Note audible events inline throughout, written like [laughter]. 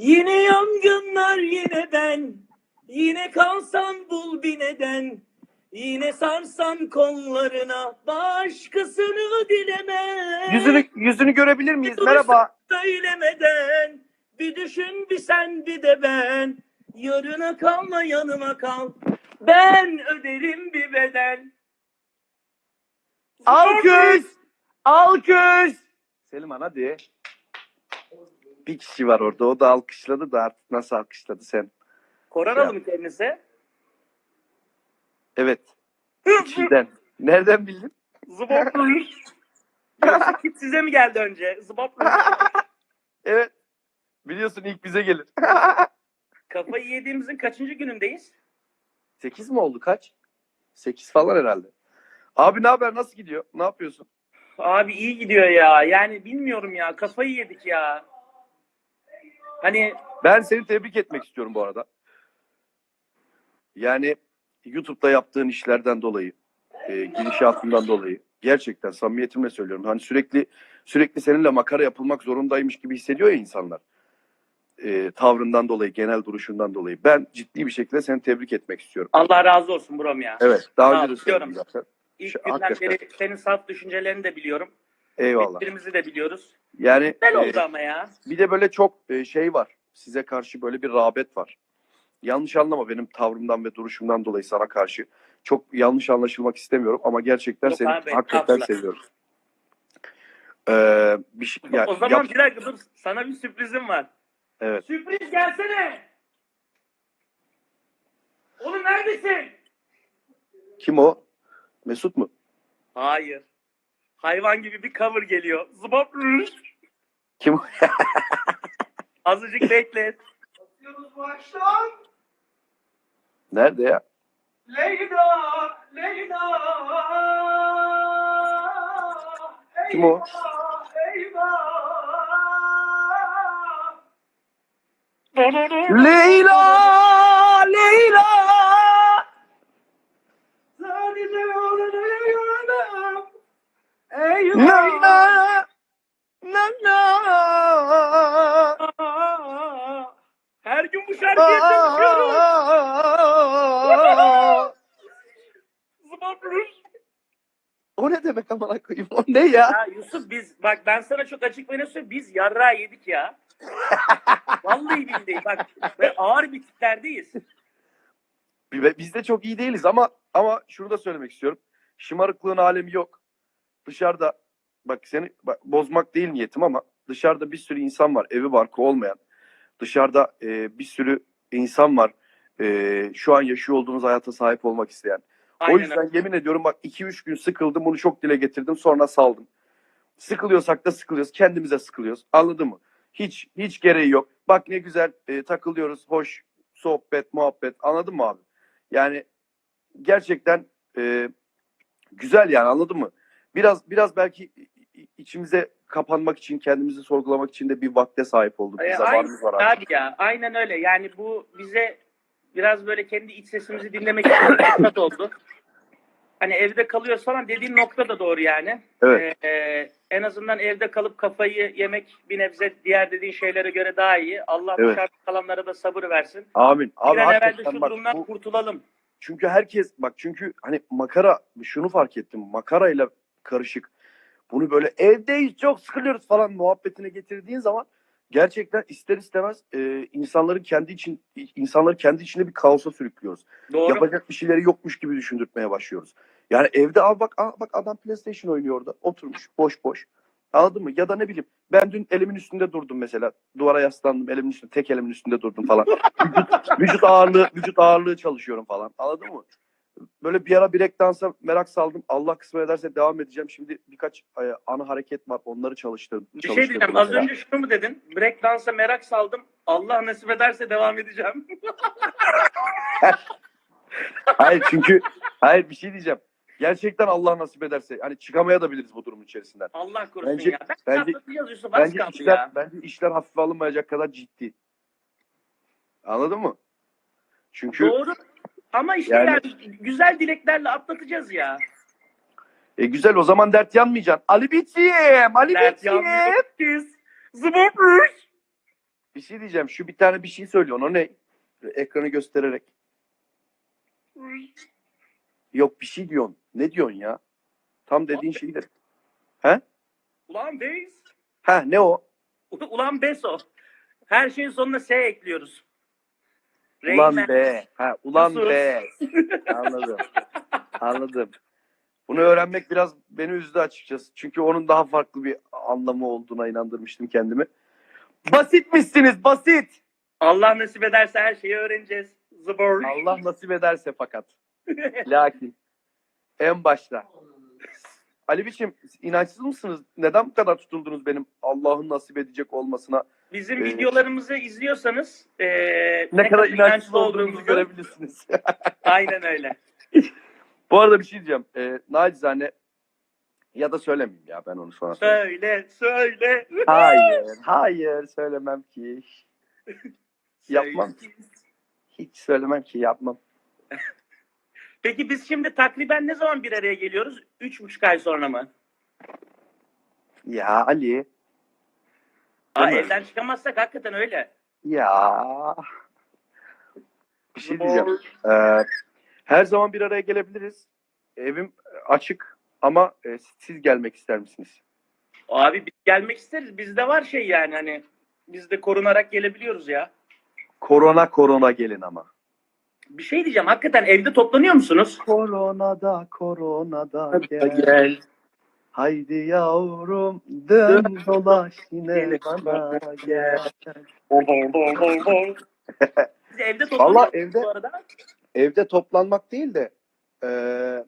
Yine yangınlar yine ben. Yine kalsan bul bir neden. Yine sarsan kollarına başkasını dileme. Yüzünü yüzünü görebilir miyiz? Merhaba. Söylemeden bir düşün bir sen bir de ben. Yarına kalma yanıma kal. Ben öderim bir bedel. Alkış. Alkış. Selman hadi. Bir kişi var orada. O da alkışladı da artık nasıl alkışladı sen? Koronalı mı kendisi? Evet. İçinden. Nereden bildin? Zıbopluş. Yoksa [laughs] kit size mi geldi önce? Zıbopluş. Evet. Biliyorsun ilk bize gelir. [laughs] Kafayı yediğimizin kaçıncı günündeyiz? 8 mi oldu kaç? 8 falan herhalde. Abi ne haber? Nasıl gidiyor? Ne yapıyorsun? Abi iyi gidiyor ya. Yani bilmiyorum ya. Kafayı yedik ya. Hani Ben seni tebrik etmek istiyorum bu arada. Yani YouTube'da yaptığın işlerden dolayı, e, gidişatından dolayı gerçekten samimiyetimle söylüyorum. Hani sürekli sürekli seninle makara yapılmak zorundaymış gibi hissediyor ya insanlar. E, tavrından dolayı, genel duruşundan dolayı. Ben ciddi bir şekilde seni tebrik etmek istiyorum. Allah razı olsun Buram ya. Evet, daha önce de söyledim zaten. İlk günden beri senin saf düşüncelerini de biliyorum. Eyvallah. Birbirimizi de biliyoruz. Yani Güzel e, oldu ama ya. Bir de böyle çok e, şey var. Size karşı böyle bir rağbet var. Yanlış anlama benim tavrımdan ve duruşumdan dolayı sana karşı. Çok yanlış anlaşılmak istemiyorum ama gerçekten Yok seni abi, hakikaten estağfurullah. seviyorum. Ee, bir şey, ya, o zaman yap- bir dakika dur. Sana bir sürprizim var. evet. Sürpriz gelsene. Oğlum neredesin? Kim o? Mesut mu? Hayır. Hayvan gibi bir cover geliyor. Zıbap. Kim o? [laughs] Azıcık bekle. Bakıyoruz bu akşam. Nerede ya? Leyla, Leyla. Kim o? Eyvah, Leyla! Leyla! Bu şarkıyı çalışıyoruz. Zıbap. O ne demek amına koyayım? O ne ya? Ya Yusuf biz bak ben sana çok açık ve ne söyleyeyim biz yarrağı yedik ya. [laughs] Vallahi billahi bak ve ağır bir tiplerdeyiz. Bi- Biz de çok iyi değiliz ama ama şunu da söylemek istiyorum. Şımarıklığın alemi yok. Dışarıda bak seni bak, bozmak değil niyetim ama dışarıda bir sürü insan var evi barkı olmayan. Dışarıda e, bir sürü insan var e, şu an yaşıyor olduğunuz hayata sahip olmak isteyen. Aynen o yüzden yemin ediyorum bak 2-3 gün sıkıldım bunu çok dile getirdim sonra saldım. Sıkılıyorsak da sıkılıyoruz kendimize sıkılıyoruz anladın mı? Hiç hiç gereği yok. Bak ne güzel e, takılıyoruz hoş sohbet muhabbet anladın mı abi? Yani gerçekten e, güzel yani anladın mı? Biraz biraz belki içimize kapanmak için kendimizi sorgulamak için de bir vakte sahip olduk. Bir E, zamanımız var abi. abi ya aynen öyle yani bu bize biraz böyle kendi iç sesimizi dinlemek için bir fırsat oldu. Hani evde kalıyoruz falan dediğin nokta da doğru yani. Evet. Ee, en azından evde kalıp kafayı yemek bir nebze diğer dediğin şeylere göre daha iyi. Allah Evet. dışarıda kalanlara da sabır versin. Amin. Abi bir an evvel de şu bak durumdan bu, kurtulalım. Çünkü herkes bak çünkü hani makara şunu fark ettim. Makarayla karışık. Bunu böyle evdeyiz çok sıkılıyoruz falan muhabbetine getirdiğin zaman gerçekten ister istemez e, insanların kendi için insanları kendi içinde bir kaosa sürüklüyoruz. Doğru. Yapacak bir şeyleri yokmuş gibi düşündürtmeye başlıyoruz. Yani evde al bak al bak adam PlayStation oynuyor orada. Oturmuş boş boş. Anladın mı? Ya da ne bileyim ben dün elimin üstünde durdum mesela. Duvara yaslandım elimin üstünde tek elimin üstünde durdum falan. [laughs] vücut, vücut ağırlığı vücut ağırlığı çalışıyorum falan. Anladın mı? Böyle bir ara break dansa merak saldım. Allah kısmet ederse devam edeceğim. Şimdi birkaç e, ana hareket var. Onları çalıştırdım. Bir şey diyeceğim. Az önce şunu mu dedin? Break dansa merak saldım. Allah nasip ederse devam edeceğim. [laughs] Hayır çünkü hayır bir şey diyeceğim. Gerçekten Allah nasip ederse hani çıkamaya da biliriz bu durumun içerisinden. Allah korusun Bence- ya. Ben bence- Bence işler ya. bence işler hafife alınmayacak kadar ciddi. Anladın mı? Çünkü Doğru. Ama işte Yani- yani... güzel dileklerle atlatacağız ya. e, güzel o zaman dert yanmayacaksın. Ali Biçim, Ali Dert biz. Zıbapmış. bir şey diyeceğim. Şu bir tane bir şey söylüyor. O ne? Ekranı göstererek. Yok bir şey diyorsun. Ne diyorsun ya? Tam dediğin şeydir. Ulan Beys. Ha ne o? [laughs] Ulan Beso. Her şeyin sonuna S ekliyoruz. Ulan Reymen. be. Ha, ulan Sus. be. Anladım. Anladım. Bunu öğrenmek biraz beni üzdü açıkçası. Çünkü onun daha farklı bir anlamı olduğuna inandırmıştım kendimi. Basitmişsiniz basit. Allah nasip ederse her şeyi öğreneceğiz. Zıbor. Allah nasip ederse fakat. Lakin en başta. Ali biçim inançsız mısınız? Neden bu kadar tutuldunuz benim Allah'ın nasip edecek olmasına? Bizim Evet. videolarımızı izliyorsanız eee, Ne, kadar inançsız olduğunuzu görebilirsiniz. [laughs] Aynen öyle. bu arada bir şey diyeceğim. Ee, nacizane ya da söylemeyeyim ya ben onu sonra söyleyeyim. Söyle, söyle. Hayır, [laughs] hayır söylemem ki. Yapmam. Hiç söylemem ki yapmam. Peki biz şimdi takriben ne zaman bir araya geliyoruz? Üç buçuk ay sonra mı? Ya Ali, Aa, evden çıkamazsak hakikaten öyle. ya. Bir şey diyeceğim. Ee, her zaman bir araya gelebiliriz. Evim açık ama e, siz gelmek ister misiniz? Abi biz gelmek isteriz. Bizde var şey yani hani biz de korunarak gelebiliyoruz ya. Korona korona gelin ama. Bir şey diyeceğim. Hakikaten evde toplanıyor musunuz? Koronada koronada gel. Haydi yavrum dön dolaş yine bana gel. Siz evde toplanıyor Vallahi musunuz evde- bu arada? Evde toplanmak değil de eee,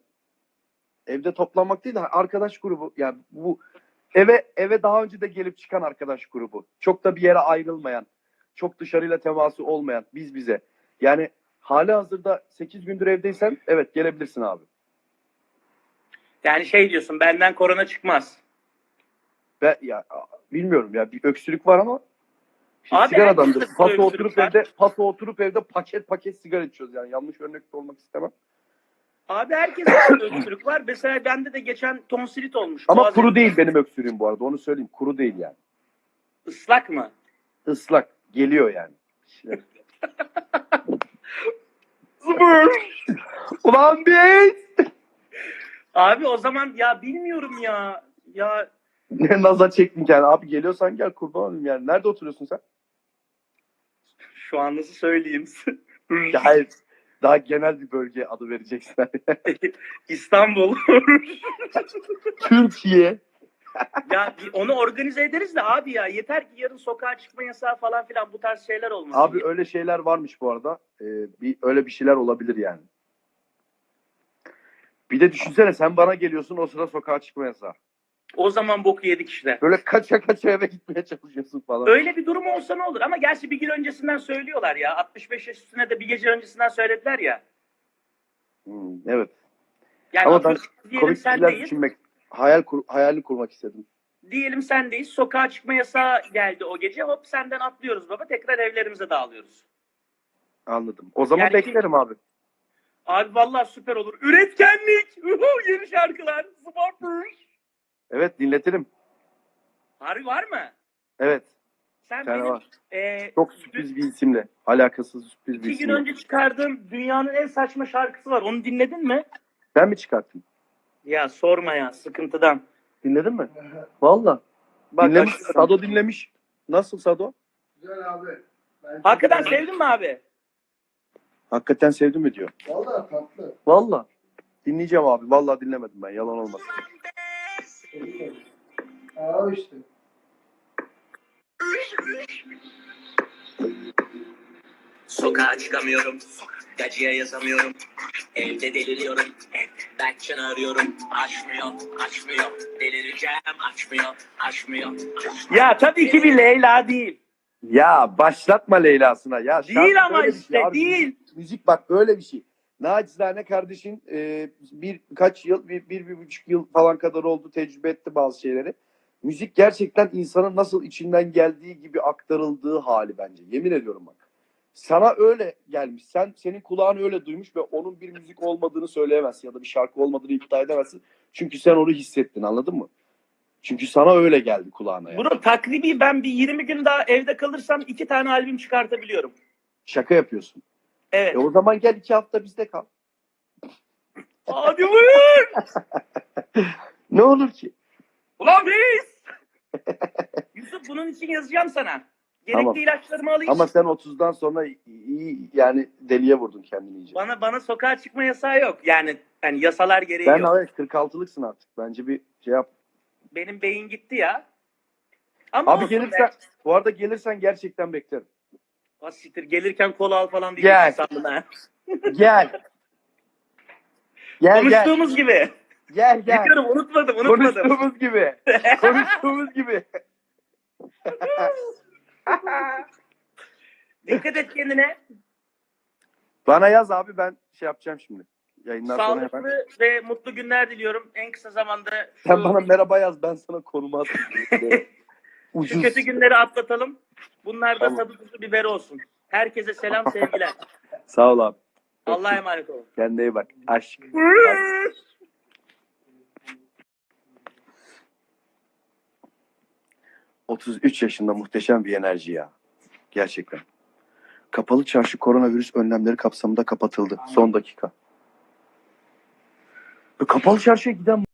evde toplanmak değil de arkadaş grubu yani bu eve eve daha önce de gelip çıkan arkadaş grubu. Çok da bir yere ayrılmayan, çok dışarıyla teması olmayan biz bize. Yani hali hazırda 8 gündür evdeysen evet gelebilirsin abi. Yani şey diyorsun benden korona çıkmaz. Ve ya bilmiyorum ya bir öksürük var ama Abi sigaradandır. Paso oturup var. evde paso oturup evde paket paket sigara içiyoruz yani. Yanlış örnek olmak istemem. Abi herkes [coughs] öksürük var. Mesela bende de geçen tonsilit olmuş. Ama Boğaz- kuru değil benim öksürüğüm bu arada. Onu söyleyeyim. Kuru değil yani. Islak mı? Islak. Geliyor yani. [laughs] [laughs] Ulan biz! Abi o zaman ya bilmiyorum ya. Ya Ne nazar çektin yani. Abi geliyorsan gel kurban olayım yani. Nerede oturuyorsun sen? şu an nasıl söyleyeyim? Ya hayır. Daha genel bir bölge adı vereceksin. [laughs] İstanbul. Türkiye. Ya onu organize ederiz de abi ya yeter ki yarın sokağa çıkma yasağı falan filan bu tarz şeyler olmasın. Abi öyle şeyler varmış bu arada. Ee, bir öyle bir şeyler olabilir yani. Bir de düşünsene sen bana geliyorsun o sıra sokağa çıkma yasağı. O zaman boku yedik işte. Böyle kaça kaça eve gitmeye çalışıyorsun falan. Öyle bir durum olsa ne olur? Ama gerçi bir gün öncesinden söylüyorlar ya. 65 yaş üstüne de bir gece öncesinden söylediler ya. Hmm, evet. Yani Ama ben Komik şeyler sendeyiz. düşünmek, hayal kur, hayalini kurmak istedim. Diyelim sendeyiz. Sokağa çıkma yasağı geldi o gece. Hop senden atlıyoruz baba. Tekrar evlerimize dağılıyoruz. Anladım. O zaman Yani beklerim abi. Abi vallahi süper olur. Üretkenlik. Uhu, yeni şarkılar. Sport. Evet dinletirim. Harbi var mı? Evet. Sen benim var. e, Çok sürpriz bir isimle. Alakasız sürpriz bir iki gün isimle. önce çıkardığım dünyanın en saçma şarkısı var. Onu dinledin mi? Sen mi çıkarttın? Ya sorma ya sıkıntıdan. Dinledin mi? Valla. Bak, Dinlemiş. açıyorum. Sado dinlemiş. Nasıl Sado? Güzel abi. Ben Hakikaten sevdin mi abi? Hakikaten sevdim mi diyor. Valla tatlı. Valla. Dinleyeceğim abi. Valla dinlemedim ben. Yalan olmasın. Aa işte. Sokağa çıkamıyorum. Gacıya yazamıyorum. Evde deliriyorum. Backçın arıyorum. Açmıyor, açmıyor. Delireceğim, açmıyor, açmıyor. Ya tabii ki bir Leyla değil. Ya başlatma Leyla'sına. Ya şarkı Değil ama böyle bir şey işte abi. değil. Müzik, müzik bak böyle bir şey. Nacizane kardeşin e, bir kaç yıl, bir, bir, bir buçuk yıl falan kadar oldu tecrübe etti bazı şeyleri. Müzik gerçekten insanın nasıl içinden geldiği gibi aktarıldığı hali bence. Yemin ediyorum bak. Sana öyle gelmiş. Sen senin kulağın öyle duymuş ve onun bir müzik olmadığını söyleyemezsin ya da bir şarkı olmadığını iddia edemezsin. Çünkü sen onu hissettin anladın mı? Çünkü sana öyle geldi kulağına. Yani. Bunun takribi ben bir 20 gün daha evde kalırsam iki tane albüm çıkartabiliyorum. Şaka yapıyorsun. Evet. E o zaman gel iki hafta bizde kal. Hadi buyur. [laughs] Ne olur ki? Ulan biz. [laughs] Yusuf bunun için yazacağım sana. Gerekli Tamam. ilaçlarımı alayım. Ama sen 30'dan sonra iyi yani deliye vurdun kendini iyice. Bana bana sokağa çıkma yasağı yok. Yani hani yasalar gereği Ben yok. evet 46'lıksın artık. Bence bir şey yap. Benim beyin gitti ya. Ama Abi olsun gelirsen be. bu arada gelirsen gerçekten beklerim. Asitir gelirken kola al falan Gel. diyeceksin sandım ha. [laughs] Gel. Gel gel. Konuştuğumuz gibi. Gel gel. Biliyorum unutmadım unutmadım. Konuştuğumuz gibi. [laughs] Konuştuğumuz gibi. [laughs] [laughs] Dikkat et kendine. Bana yaz abi ben şey yapacağım şimdi. Yayından sonra hemen. Ve mutlu günler diliyorum. En kısa zamanda şu, Sen bana merhaba yaz ben sana konumu atayım. [laughs] şu Ucuz. kötü günleri atlatalım. Bunlar da Tamam. tadı tuzu biber olsun. Herkese selam sevgiler. [laughs] Sağ ol abi. Allah'a emanet olun. Kendine iyi bak. Aşk. 33 yaşında muhteşem bir enerji ya. Gerçekten. Kapalı çarşı koronavirüs önlemleri kapsamında kapatıldı. Son dakika. E, Kapalı çarşıya giden